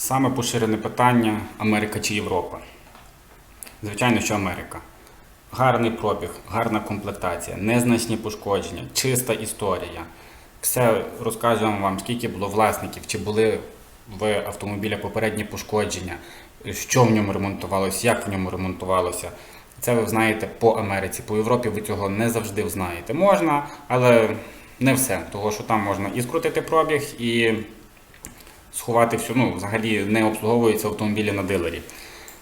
Саме поширене питання Америка чи Європа. Звичайно, що Америка. Гарний пробіг, гарна комплектація, незначні пошкодження, чиста історія. Все розказуємо вам, скільки було власників, чи були в автомобіля попередні пошкодження, що в ньому ремонтувалося, як в ньому ремонтувалося. Це ви знаєте по Америці. По Європі ви цього не завжди знаєте. Можна, але не все. Того, що там можна і скрутити пробіг, і сховати всю, ну, взагалі не обслуговуються автомобілі на дилері.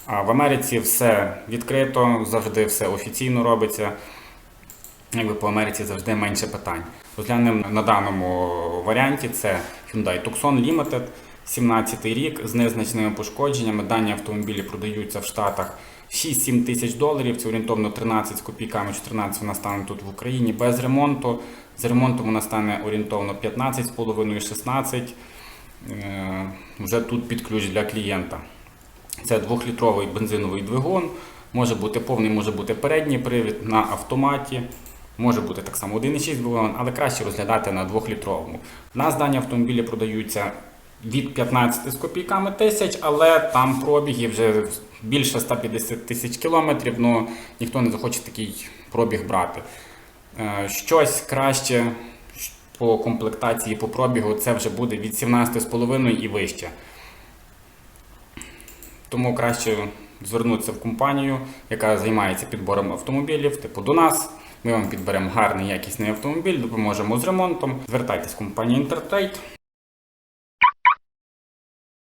А в Америці все відкрито, завжди все офіційно робиться. Якби по Америці завжди менше питань. Розглянемо на даному варіанті це Hyundai Tucson Limited, 17 й рік з незначними пошкодженнями. Дані автомобілі продаються в Штатах 6-7 тисяч доларів, це орієнтовно 13 з копійками, 14 вона стане тут в Україні без ремонту. З ремонтом вона стане орієнтовно 15,5-16. Е, Вже тут під ключ для клієнта. Це двохлітровий бензиновий двигун, може бути повний, може бути передній привід на автоматі, може бути так само 1,6 двигун, але краще розглядати на двохлітровому. У нас дані автомобілі продаються від 15 з копійками тисяч, але там пробіги вже більше 150 тисяч кілометрів, ну ніхто не захоче такий пробіг брати. Е, Щось краще по комплектації, по пробігу, це вже буде від 17,5 і вище. Тому краще звернутися в компанію, яка займається підбором автомобілів, типу до нас. Ми вам підберемо гарний якісний автомобіль, допоможемо з ремонтом. Звертайтесь в компанію Intertrade.